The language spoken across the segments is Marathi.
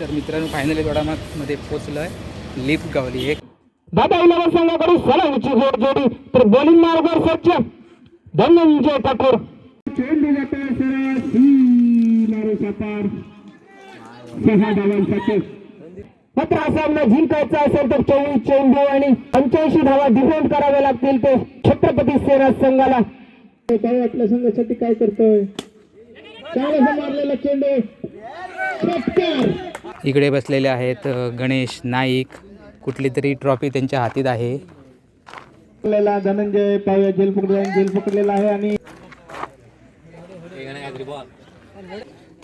तर मित्रांनो फायनली मध्ये पोचलो आहे लिफ्ट गावली एक. दादा इलेव्हन संघाकडून सलामीची जोड जोडी. तर बॉलिंग मार्गावर सज्ज धनंजय ठाकूर. चेंडू जातो सरळ मारू सपार सहा धावांसाठी मात्र हा सामना जिंकायचा असेल तर चोवीस चेंडू आणि पंच्याऐंशी धावा डिफेंड कराव्या लागतील ते छत्रपती सेना संघाला. काय आपल्या संघासाठी? काय करतोय? चांगला मारलेला चेंडू. षटकार इकडे बसलेले आहेत गणेश नाईक कुठली तरी ट्रॉफी त्यांच्या हातीत आहे. धनंजय पाव्या जेल पकडला जेल पकडलेला आहे आणि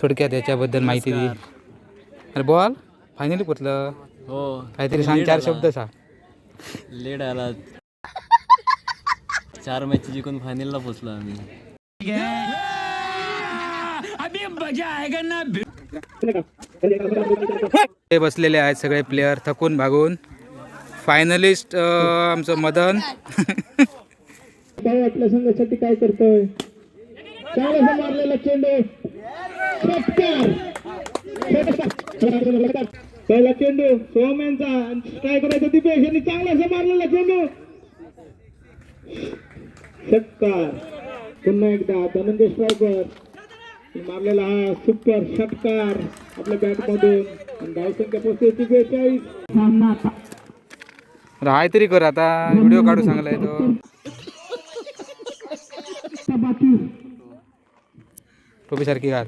थोडक्यात याच्याबद्दल माहिती दे. अरे बॉल फायनली पोचलं हो. काहीतरी सांग चार शब्द सांग. लेट आला. चार मॅच जिंकून फायनलला पोचलो आम्ही. ते बसलेले आहेत सगळे प्लेयर थकून भागून. फायनलिस्ट आमचं मदन. काय आपल्या संघासाठी काय करतोय चांगला मारलेला चेंडू पहिला चेंडू सोम्यांचा काय करायचं दिपेश यांनी चांगलासा मारलेला चेंडू षटकार पुन्हा एकदा धनंजय स्ट्रायकर मारलेला हा सुपर षटकार आपल्या बॅट मधून धावसंख्या पोहोचते बेचाळीस सामना राहाय तरी कर आता व्हिडिओ काढू सांगलाय तो. टोपी सारखी घाल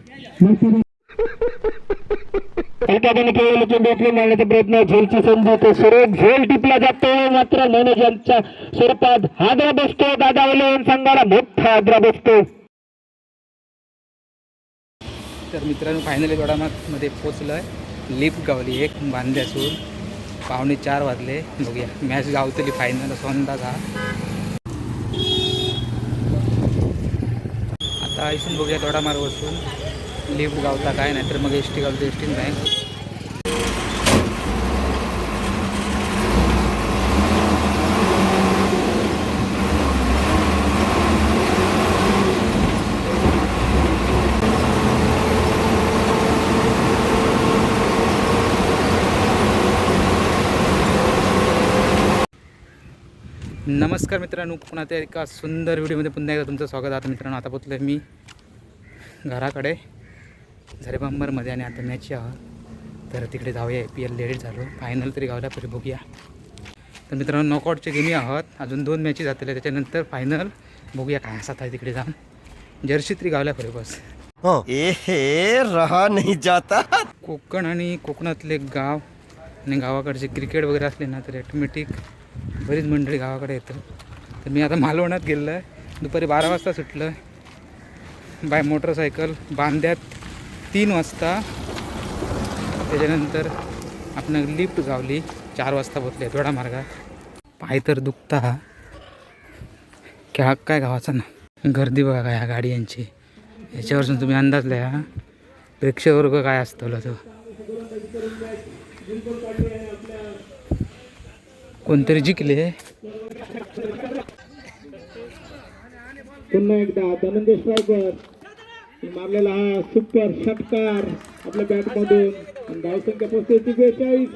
एखाद्याने केलेला चेंडू उचलून मारण्याचा प्रयत्न झेलची संधी ते सुरेख. झेल टिपला जातो. मात्र मॅनेजरच्या स्वरूपात हादरा बसतो. दादा वलेवन संघाला मोठा हादरा बसतो. तर मित्रांनो फायनली मध्ये पोचलं आहे लिफ्ट गावली एक बांध्यासून पावणे चार वाजले. बघूया. मॅच गावतली फायनल सोंदाचा. आता इथून बघूया थोडा मार बसून लिफ्ट गावता काय नाही तर मग एस टी गावतो एस टीन नाही नमस्कार मित्रांनो पुन्हा त्या एका सुंदर व्हिडिओमध्ये पुन्हा एकदा तुमचं स्वागत. आहे आता मित्रांनो आता पोचलो मी घराकडे झरेबांबरमध्ये आणि आता मॅच आहोत तर तिकडे जाऊया ए पी एल लेडीज झालो. फायनल तरी गावल्या तरी बघूया. तर मित्रांनो नॉकआउटचे गेमी आहोत. अजून दोन मॅचेस जातले त्याच्यानंतर फायनल बघूया काय असतात आहे तिकडे जाऊन. जर्सी तरी गावल्या परी बस. एहे रहा नहीं जाता. कोकण आणि कोकणातले गाव आणि गावाकडचे क्रिकेट वगैरे असले ना तर ॲटोमॅटिक बरीच मंडळी गावाकडे येतं तर मी आता मालवणात गेलो आहे. दुपारी बारा वाजता सुटलं. बाय मोटरसायकल बांध्यात तीन वाजता. त्याच्यानंतर आपण लिफ्ट गावली चार वाजता पोचले थोडा मार्गात. पाय तर दुखता. हा काय गावाचा ना? गर्दी बघा काय ह्या गाडी यांची. याच्यावरसून तुम्ही अंदाज लिहा. प्रेक्षकवर्ग काय असतो तो. कोणतरी जिंकले. पुन्हा एकदा धनंजय स्ट्रायकर मारलेला हा सुपर षटकार आपल्या बॅट मधून. आणि धावसंख्या पोहोचते बेचाळीस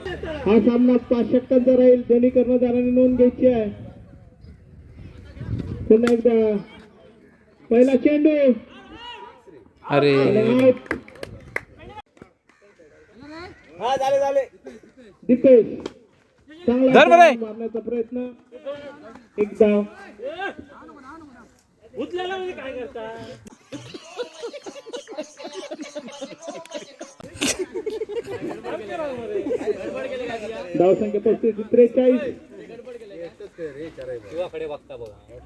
हा सामना पाच षटकांचा राहील. दोन्ही कर्णधारांनी नोंद घ्यायची आहे. पुन्हा एकदा. पहिला चेंडू. अरे. दीपेश. मारण्याचा प्रयत्न. एक धाव धावसंख्या पस्तीस त्रेचाळीस.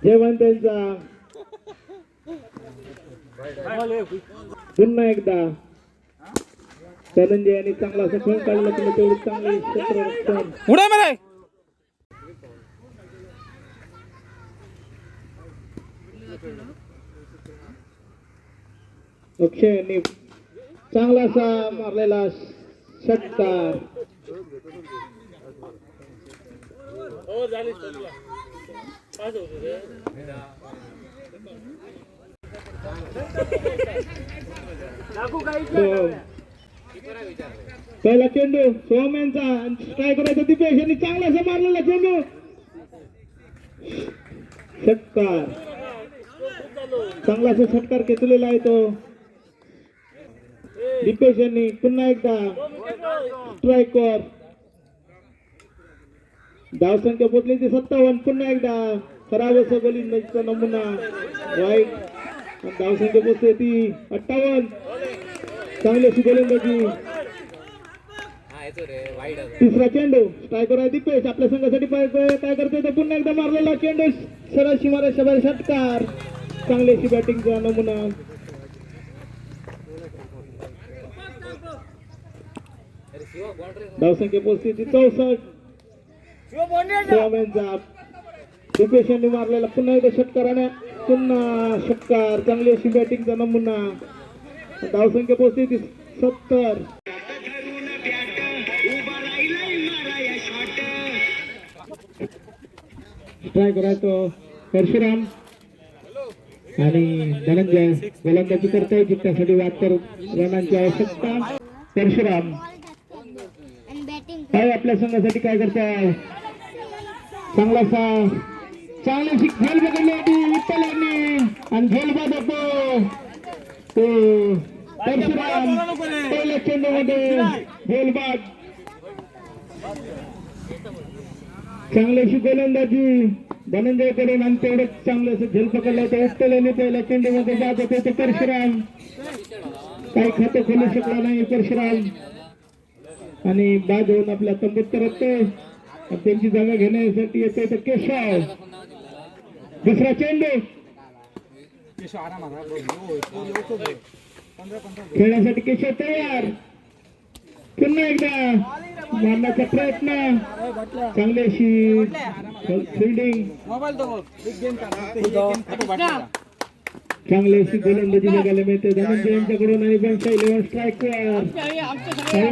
जेवण त्यांचा पुन्हा एकदा. धनंजय यांनी चांगला असं खेळ काढला तुला तेवढी चांगली क्षेत्ररक्षण उडे मला अक्षय यांनी चांगला असा मारलेला षटकार तो पहिला चेंडू सोम काय स्ट्राईक करायचा दिपेश. यांनी चांगला मारलेला चेंडू. षटकार चांगलासा षटकार घेतलेला आहे तो. दिपेश यांनी पुन्हा एकदा स्ट्रायकर धावसंख्या पोचली ती सत्तावन्न. पुन्हा एकदा खराब असं गोलंदाजीचा नमुना. वाईट धावसंख्या पोचते ती अठ्ठावन्न. चांगली अशी गोलंदाजी तिसरा चेंडू. स्ट्रायकर आहे दीपेश. आपल्या संघासाठी काय करतोय तो? पुन्हा एकदा मारलेला चेंडू. सरळ शिमारा शबार षटकार. चांगली अशी बॅटिंगचा नमुना. धावसंख्या ती चौसष्ट. दीपेश यांनी मारलेला पुन्हा एकदा षटकाराने. पुन्हा षटकार. चांगली अशी बॅटिंगचा नमुना. धावसंख्या पोचते ती सत्तर ट्राय करायचो परशुराम आणि धनंजय गोलंदाजी करताय जिंकण्यासाठी वाटकर रनांची आवश्यकता परशुराम काय आपल्या संघासाठी काय करताय चांगलासा चांगल्याशी खेळ बघितली होती विठ्ठल यांनी आणि झेल बाद तो पहिल्या चेंडूमध्ये झेलबाद चांगल्याशी गोलंदाजी धनंजयकडून आणि तेवढंच चांगलं असं झेल पकडलं होतं विठ्ठल पहिल्या चेंडूमध्ये जात होते ते परशुराम काही खातं खोलू शकला नाही परशुराम आणि बाद होऊन आपल्या तंबूत परतते त्यांची जागा घेण्यासाठी येतोय तर केशव दुसरा चेंडू खेळण्यासाठी केशव तयार. पुन्हा एकदा मारण्याचा प्रयत्न. चांगली अशी फिल्डिंग चांगली अशी गोलंदाजी बघायला मिळते. धनंजय यांच्याकडून आणि बनशा इलेव्हन स्ट्राईकवर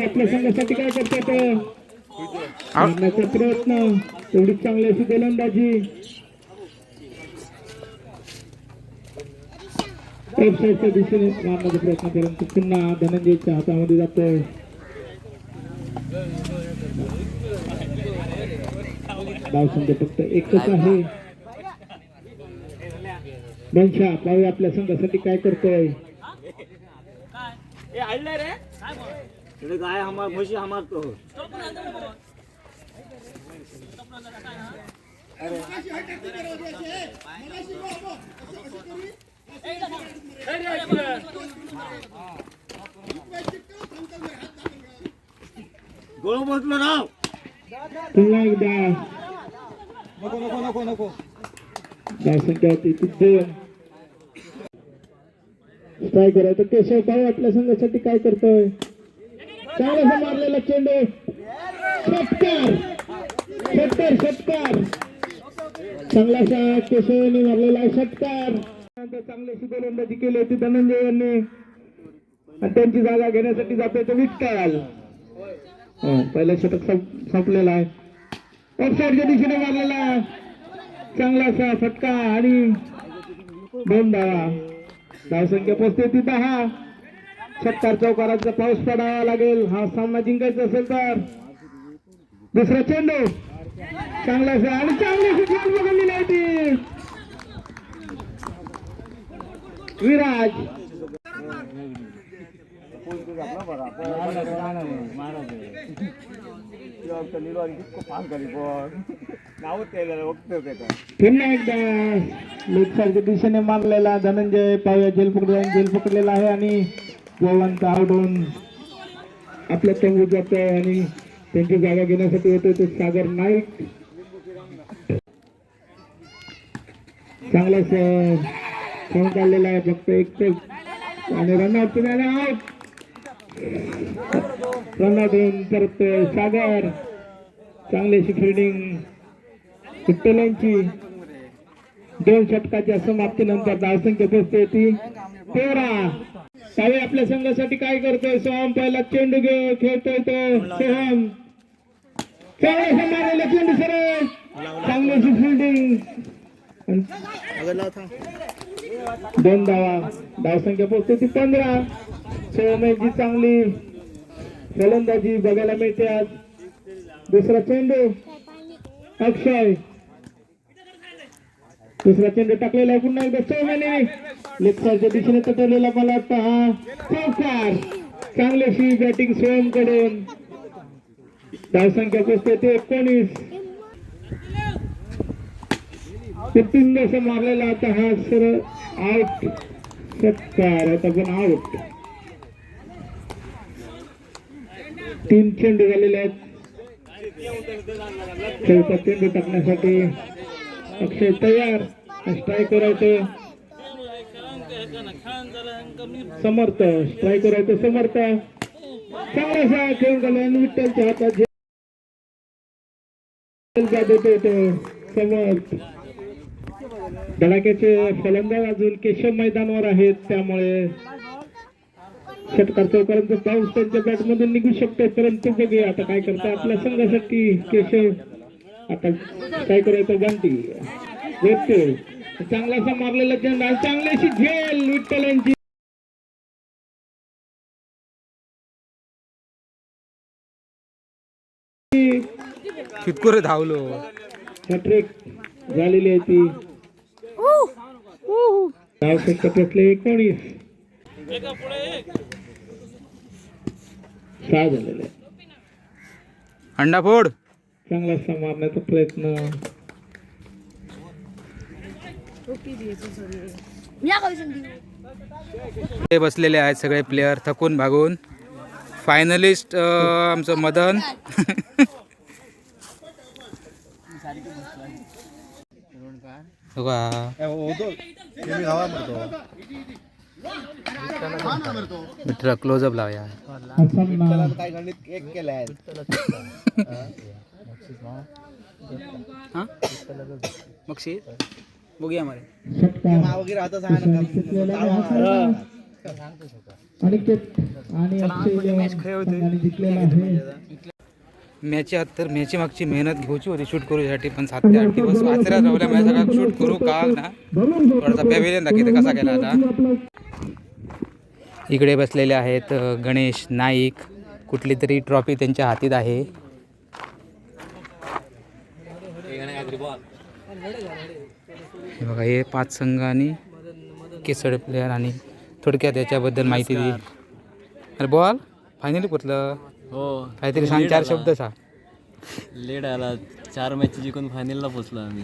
आपल्या संघासाठी काय करतात? मारण्याचा प्रयत्न. तेवढी चांगली अशी गोलंदाजी. वेबसाईटच्या दिशेने मारण्याचा प्रयत्न परंतु पुन्हा धनंजयच्या हातामध्ये जातोय. धावसंख्या फक्त एकच आहे. बनशा पाहू आपल्या संघासाठी काय करतोय? गाय हमार म्हशी हमार तो गोळ बसलो राव पुन्हा एकदा. नको नको नको नको. धावसंख्या होती ती दोन काय करायचं? केशव पाहू आपल्या संघासाठी? काय करतोय? चांगला मारलेला चेंडू. षटकार षटकार षटकार चांगलासा केशव यांनी मारलेला आहे षटकार चांगल्याशी गोलंदाजी केली होती धनंजय यांनी. आणि त्यांची जागा घेण्यासाठी जातोय तो विठ्ठल पहिलं षटक संपलेला आहे. ऑफसाईडच्या दिशेने मारलेला चांगलासा फटका आणि दोन धावा. धावसंख्या पोचते ती दहा. सत्तर चौकारांचा पाऊस पडावा लागेल. हा सामना जिंकायचा असेल तर. दुसरा चेंडू. चांगलासा आणि चांगल्याशी खेळ बघितलेली आहे ती विराज. पुन्हा एकदा लोकसारख्या दिशेने मारलेला धनंजय पाव्या जेल पकडला जेल पकडलेला आहे आणि गोवांचा आवडून आपल्या आपल्या तंबूत जातोय आणि त्यांची जागा घेण्यासाठी येतोय ते सागर नाईक. चांगला फोन काढलेला आहे फक्त एक ते आणि रनआउट पुन्हा आउट रनआउट होऊन परत सागर. चांगली अशी फिल्डिंग विठ्ठलांची दोन षटकाच्या समाप्तीनंतर धावसंख्या पोचते ती. तेरा. सावे आपल्या संघासाठी काय करतोय? सोहम पहिला चेंडू घे खेळतोय तो. सोहम. चांगला चेंडू सर चांगली अशी फिल्डिंग दोन धावा धावसंख्या पोहोचते ती पंधरा. सोहम चांगली फलंदाजी बघायला मिळते आज. दुसरा चेंडू अक्षय. दुसरा चेंडू टाकलेला आहे पुन्हा एकदा चौमाने लेफ्टच्या दिशेने तटवलेला मला वाटतं हा चौकार. चांगलीशी बॅटिंग स्वयंकडून धावसंख्या पोचते ते एकोणीस. ते तीन दिवस मारलेला होता हा सर आउट षटकार आता पण आउट तीन चेंडू झालेले आहेत चौथा चेंडू टाकण्यासाठी अक्षय तयार स्ट्राईक करायचं समर्थ स्ट्राईक करायचं समर्थ चांगलासा खेळ झाला विठ्ठलच्या हातात समर्थ धडाक्याचे फलंदाज अजून केशव मैदानावर आहेत त्यामुळे षटकार चौकारांचा पाऊस त्यांच्या बॅट मधून निघू शकतो परंतु बघूया आता काय करता आपल्या संघासाठी केशव. आता काय करायचं गांधी चांगलासा मारलेला आणि चांगल्याशी झेल विठ्ठल यांची कितकोरे धावलो. हॅट्रिक झालेली आहे ती. सहा झालेले आहे. अंडा फोड चांगला मारण्याचा प्रयत्न ते बसलेले आहेत सगळे प्लेयर थकून भागून फायनलिस्ट आमचं मदन? मित्र क्लोजअप लावूया. हसन बक्षीस. बघूया मला षटकार घेतलेला आहे हा फलंदाज. अनिकेत आणि अक्षय संघाने जिंकलेला आहे. मॅची मॅचच्या तर मॅची मागची मेहनत घेऊची होती शूट करूसाठी पण सात ते आठ दिवस आचऱ्यात राहिल्या मॅच सगळा शूट करू का ना. थोडासा पॅवेलियन दाखवते कसा केला आता. इकडे बसलेले आहेत गणेश नाईक. कुठली तरी ट्रॉफी त्यांच्या हातीत आहे. हे बघा हे पाच संघ आणि केसड प्लेयर आणि थोडक्यात याच्याबद्दल माहिती दिली अरे बॉल फायनली कुठलं? हो. काहीतरी सांग चार शब्द सांग. लेट आला. चार मॅच जिंकून फायनलला पोचलो आम्ही.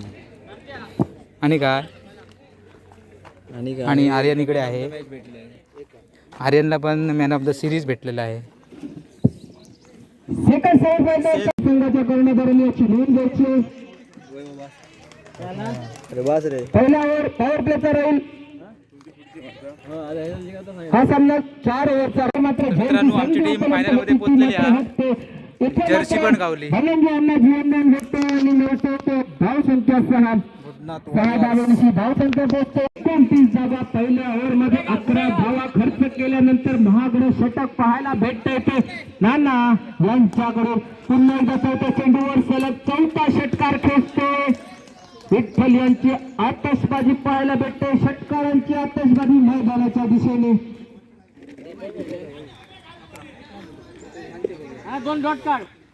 आणि काय? आणि काय? आणि आर्यन इकडे आहे. आर्यनला पण मॅन ऑफ द सिरीज भेटलेला आहे. सेकंड सेमीफायनल संघाच्या कर्णधारांनी याची. नोंद घ्यायची पहिला ओव्हर पॉवर प्लेचा राहील. हा सामना चार ओव्हरचा. मात्र मित्रांनो, आमची team final मध्ये पोहोचलेली आहे. जर्सी पण गावली. यांना जीवनदान भेटते आणि मिळतो तो धाव संख्या सहा. सहा धावांची धाव संख्या पोहोचते. एकोणतीस जागा पहिल्या ओव्हरमध्ये अकरा धावा खर्च केल्यानंतर महागडे षटक पाहायला भेटत येते नाना यांच्याकडून पुन्हा एकदा चौथ्या चेंडूवर सलग चौथा षटकार खेचते विठ्ठल यांची आतषबाजी पाहायला भेटते. षटकारांची आतषबाजी मैदानाच्या दिशेने.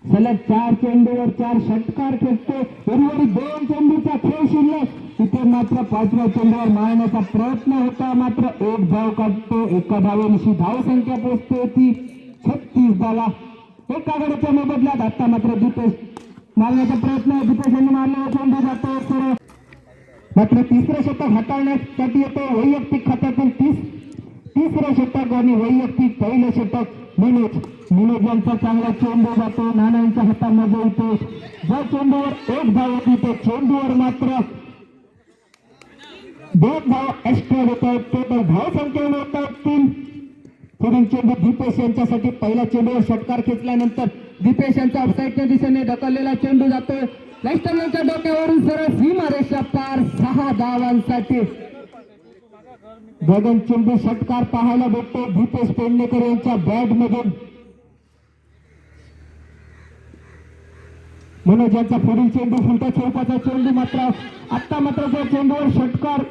सलग चार चेंडूवर चार षटकार खेचते उर्वरित दोन चेंडूचा खेळ शिल्लक तिथे मात्र पाचव्या चेंडूवर मारण्याचा प्रयत्न होता. मात्र एक धाव काढतो. एका धावेनिशी धाव संख्या पोचते ती छत्तीस धावा एका गड्याच्या मोबदल्यात आता मात्र दीपेश मारण्याचा प्रयत्न दीपेशांनी मारला चेंडू जातो. तर मात्र तिसरं शतक हाताळण्यासाठी येतो. वैयक्तिक खात्यातील तीस तिसरं षटक आणि वैयक्तिक पहिलं षटक मनोज मनोज यांचा चांगला चेंडू जातो. नाण्यांच्या हातामध्ये येतो ज्या चेंडूवर एक धाव होती त्या चेंडूवर मात्र दोन धाव एक्स्ट्रा होत आहेत. तर धाव संख्येने होत आहेत. तीन. पुढील चेंडू दीपेश यांच्यासाठी पहिल्या चेंडूवर षटकार खेचल्यानंतर दीपेश यांच्या ऑफसाईडच्या दिशेने ढकललेला चेंडू जातोय. लाईस्टर डोक्यावरून सरळ सीमारेषा पार सहा धावांसाठी. गगन चेंडू षटकार पाहायला भेटतो दीपेश पेडणेकर यांच्या बॅट मधून. मनोज यांचा पुढील चेंडू फुलटा स्वरूपाचा चेंडू मात्र आत्ता मात्र त्या चेंडूवर षटकार.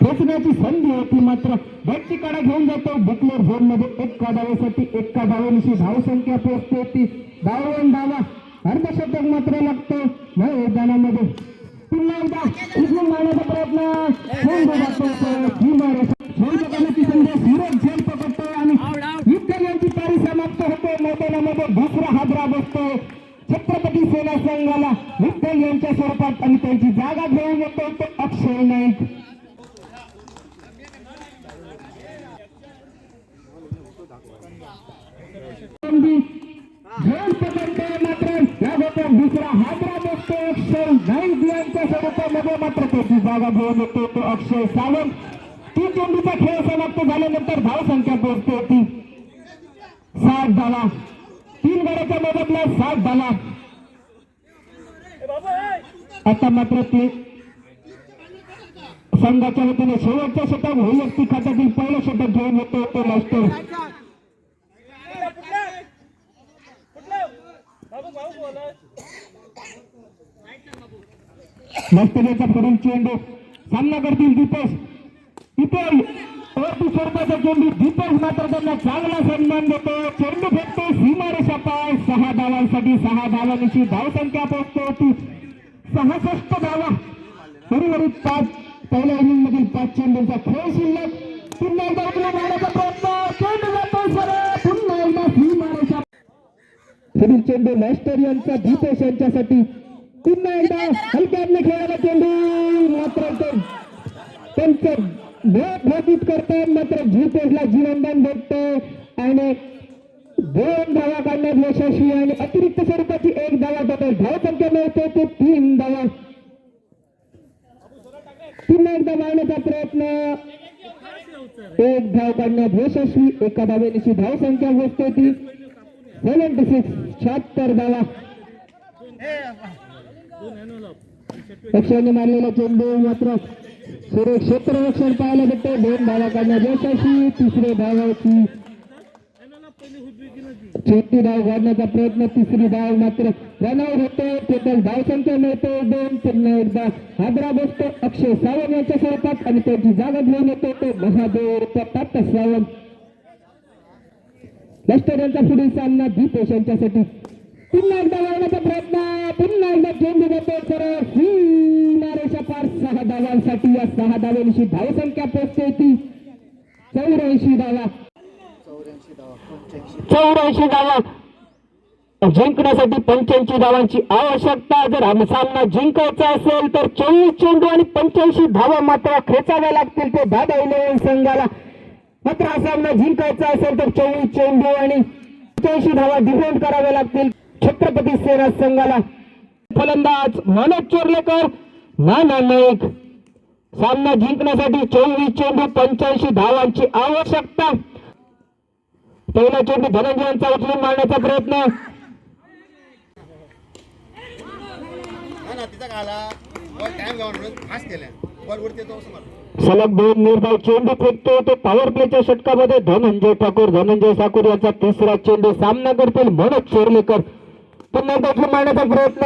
खेचण्याची संधी होती मात्र. बॅटची कडा घेऊन जातो. बुकलेट झोनमध्ये एका धावेसाठी एका धावेनिशी धावसंख्या पोहोचते. ती धावन धावा अर्धशतक मात्र लागतो. मैदानामध्ये पुन्हा एकदा उचलून मारण्याचा प्रयत्न. चेंडू जातो तो किनारे. चेंडू करण्याची संधी सूरज झेल पकडतो आणि युद्ध यांची पारी समाप्त होते. मैदानामध्ये दुसरा हादरा बसतो. छत्रपती सेना संघाला विठ्ठल यांच्या स्वरूपात आणि त्यांची जागा घेऊन येतो. तो अक्षय नाईक संधी घेऊन पकडतो मात्र या गोट्यात दुसरा हादरा अक्षय नाईक यांच्या स्वरूपामध्ये मात्र त्याची जागा घेऊन तो अक्षय सावंत खेळ समाप्त झाल्यानंतर धावसंख्या पोहोचते ती सात धावा तीन गड्याच्या मोबदल्यात सात धावा आता मात्र ती संघाच्या वतीने शेवटच्या शतक वैयक्तिक खात्यातील पहिलं शतक घेऊन येतो तो मास्टर. मास्टरचा पुढील चेंडू सामना करतील दीपेश इथे वरती स्वरूपाचा चेंडू दीपेश मात्र त्यांना चांगला सन्मान देतो. चेंडू फेकतो सीमारेषा पाय. सहा धावांसाठी सहा धावांची धावसंख्या पोहोचतो. होती सहासष्ट धावा. उर्वरित पाच पहिल्या इनिंग मधील पाच चेंडूंचा खेळ शिल्लक. पुन्हा एकदा आपल्या मारण्याचा प्रयत्न. चेंडू जातो सरळ. पुन्हा एकदा सीमारेषा पुढील चेंडू मास्टर यांचा दीपेश यांच्यासाठी पुन्हा एकदा हलक्यातने खेळायला चेंडू मात्र ते त्यांचं भेट भेटीत करतात मात्र दीपेशला जीवनदान भेटतं आणि दोन धावा काढण्यात यशस्वी आणि अतिरिक्त स्वरूपाची एक धावा टोटल धाव संख्या मिळते ते तीन धावा. पुन्हा एकदा मारण्याचा प्रयत्न. एक धाव काढण्यात यशस्वी एका धावेनिशी धाव संख्या पोहोचते ती सेव्हन्टी सिक्स शहात्तर धावा. पक्षाने मारलेला चेंडू मात्र सुरेख क्षेत्ररक्षण पाहायला भेटते दोन धावा काढण्यात यशस्वी तिसरे धावाची. चौथी धाव काढण्याचा प्रयत्न तिसरी धाव मात्र रनआउट होतो टोटल धाव संख्या मिळतो. दोन पुन्हा एकदा. हादरा बसतो. अक्षय सावंत यांच्या स्वरूपात आणि त्यांची जागा घेऊन येतो तो महादेव प्रताप सावंत. लष्कर यांचा पुढील सामना दीपेश यांच्यासाठी. पुन्हा एकदा लावण्याचा प्रयत्न. पुन्हा एकदा चेंडू देतो सरळ. सीमारेषा पार सहा धावांसाठी या सहा धावांशी धावसंख्या पोचते ती. चौऱ्याऐंशी धावा. चौऱ्याऐंशी धावा. जिंकण्यासाठी पंच्याऐंशी धावांची आवश्यकता. जर हा सामना जिंकायचा असेल तर चोवीस चेंडू आणि पंच्याऐंशी धावा मात्र खेचाव्या लागतील ते दादा इलेव्हन संघाला. मात्र हा सामना जिंकायचा असेल तर चोवीस चेंडू आणि पंच्याऐंशी धावा डिफेंड कराव्या लागतील. छत्रपती सेना संघाला फलंदाज मनोज चोरलेकर नाना नाईक. सामना जिंकण्यासाठी चोवीस चेंडू पंच्याऐंशी धावांची आवश्यकता. पहिला चेंडू धनंजयांचा उचलून मारण्याचा प्रयत्न. सलग दोन निर्धाव चेंडू फेकतो तो पॉवर प्लेच्या षटकामध्ये. धनंजय ठाकूर धनंजय ठाकूर याचा तिसरा चेंडू सामना करतील मनोज चोरलेकर. पुन्हा एकदा मारण्याचा प्रयत्न.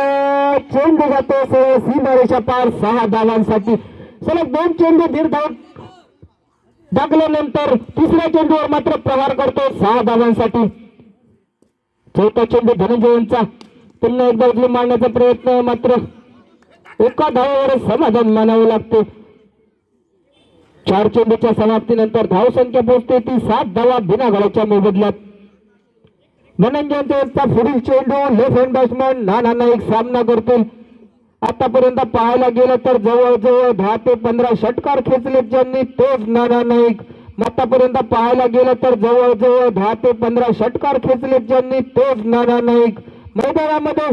चेंडू जातो सरळ सीमारेषा पार सहा धावांसाठी. सलग दोन चेंडू दीड धाव टाकल्यानंतर तिसऱ्या चेंडूवर मात्र प्रहार करतो सहा धावांसाठी. चौथा चेंडू धनंजय पुन्हा एकदा उचलून मारण्याचा प्रयत्न मात्र एका धावावर समाधान मानावं लागते. चार चेंडूच्या समाप्तीनंतर धावसंख्या पोहोचते ती सात धावा बिना घराच्या मोबदल्यात. यांचा पुढील चेंडू left hand batsman Nana Naik सामना करतील आतापर्यंत पाहायला गेलं तर जवळजवळ दहा ते पंधरा षटकार खेचलेत ज्यांनी तोच नाना नाईक. आतापर्यंत पाहायला गेलं तर जवळजवळ दहा ते पंधरा षटकार खेचलेत ज्यांनी तोच नाना नाईक. मैदानामध्ये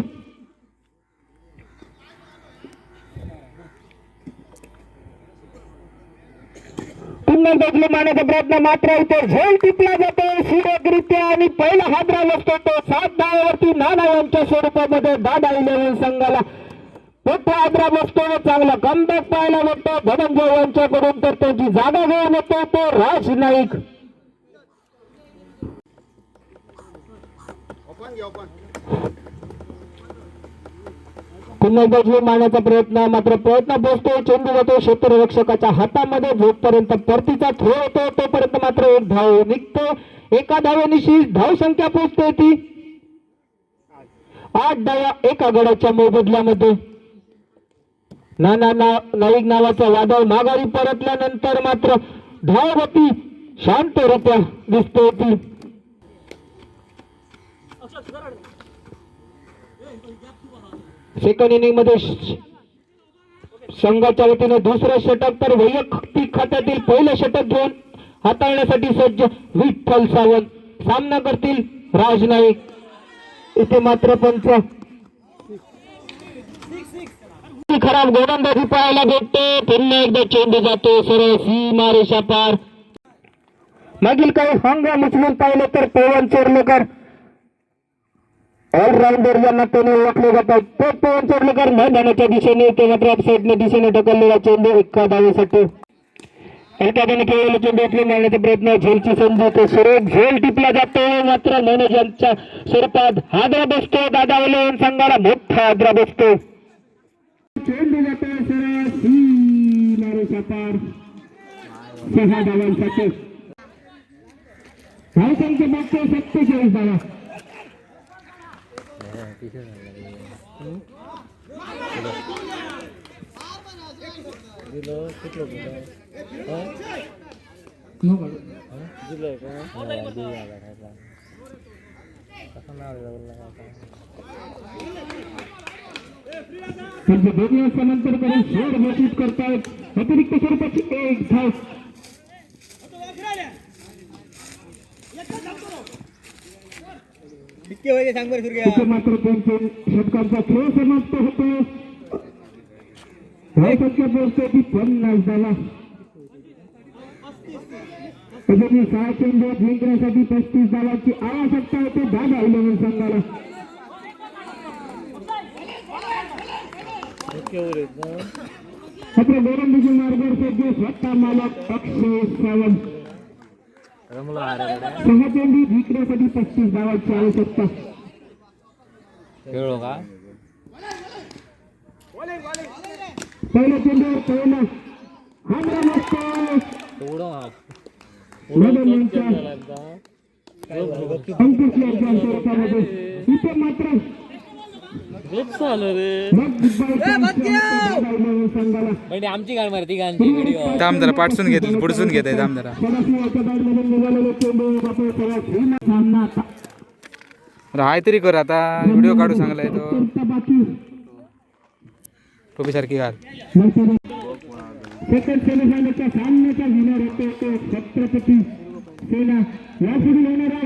पुन्हा बदलू मारण्याचा प्रयत्न मात्र इथे झेल टिपला जातो. सुरेखरित्या आणि पहिला हादरा बसतो तो. सात धावावरती नाना यांच्या स्वरूपामध्ये दादा इलेव्हन संघाला मोठा आदरा बसतो. चांगला कमबॅक पाहायला भेटतो धनंजय यांच्याकडून तर त्यांची जागा घेऊन येतो तो राज नाईक. ओपन पुन्हा एकदा जीव मारण्याचा प्रयत्न मात्र प्रयत्न पोहोचतो चेंडू जातो क्षेत्ररक्षकाच्या हातामध्ये. जोपर्यंत परतीचा थ्रो होतो तोपर्यंत मात्र एक धाव निघतो. एका धावेनिशी धाव संख्या पोहोचते ती. आठ धावा एका गडाच्या मोबदल्यामध्ये. नाना ना नाईक नावाचा वादळ माघारी परतल्यानंतर मात्र धावगती शांतरित्या दिसते ती. सेकंड इनिंगमध्ये संघाच्या वतीनं दुसरं षटक तर वैयक्तिक खात्यातील पहिलं षटक घेऊन हाताळण्यासाठी सज्ज विठ्ठल सावंत. सामना करतील राज नाईक इथे मात्र पंच. खराब गोलंदाजी पाहायला भेटते. पुन्हा एकदा चेंडू जातो. सरळ सीमा पार. मागील काही हंगाम उचलून पाहिलं तर पवन चोरलेकर ऑलराऊंडर यांना नात्याने ओळखले जातात तो पवन चोरलेकर मैदानाच्या दिशेने किंवा ड्रॉप साईडने दिशेने ढकललेला चेंडू एका धावेसाठी एखाद्याने केलेला चेंडू आपले मारण्याचा प्रयत्न झेलची संधी तो सुरेख झेल टिपला जातो मात्र मॅनेजरच्या स्वरूपात हादरा बसतो. दादा वलवून संघाला मोठा हादरा बसतो. चेंडू जातो सरळ सीमा रेषा पार सहा धावांसाठी धावसंख्या मागतो सत्तेचाळीस धावा. त्यांचे दोन्ही समांतर करून शेड घोषित करतायत. अतिरिक्त स्वरूपाची एक धाव. तिथे मात्र त्यांचे षटकांचा खेळ समाप्त होतो. धावसंख्या पोहोचते ती पन्नास झाला. त्याच्यातून सहा चेंडू जिंकण्यासाठी पस्तीस धावांची आवश्यकता होते. दहा धावले संघाला मात्र गोलंदाजी मार्गदर्शक जे स्वतः मालक अक्षय सावंत. सहा चेंडू जिंकण्यासाठी पस्तीस धावांची आवश्यकता खेळलो का? पहिल्या चेंडूवर पहिला. हामरा नसतो मैदानाच्या अंकुश यांच्या स्वरूपामध्ये इथे मात्र म्हणजे आमची गाडी मारती गांची व्हिडिओ जरा पाठसून घेत पुढसून घेत आहे थांब जरा अरे हाय तरी कर आता. व्हिडिओ काढू सांगलाय तो. टोपी सारखी घाल सेकंड सेमीफायनलच्या सामन्याचा विनर होतो तो छत्रपती सेना यापुढे होणारा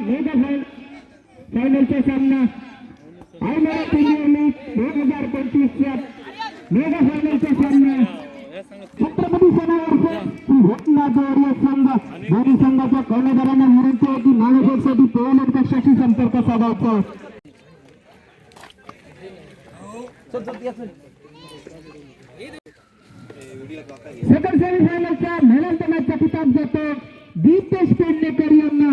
फायनलचा सामना. आम्हाला त्यांनी दोन हजार पंचवीसच्या मेगा फायनलचा सामना छत्रपती सेनावरचे घटना गौरव संघ दोन्ही संघाच्या कर्णधारांना विनंती आहे की नाणेफेकसाठी पोलन कक्षाशी संपर्क साधायचा सेकंड सेमीफायनलच्या महिलांचा किताब जातो दीपेश पेडणेकर यांना.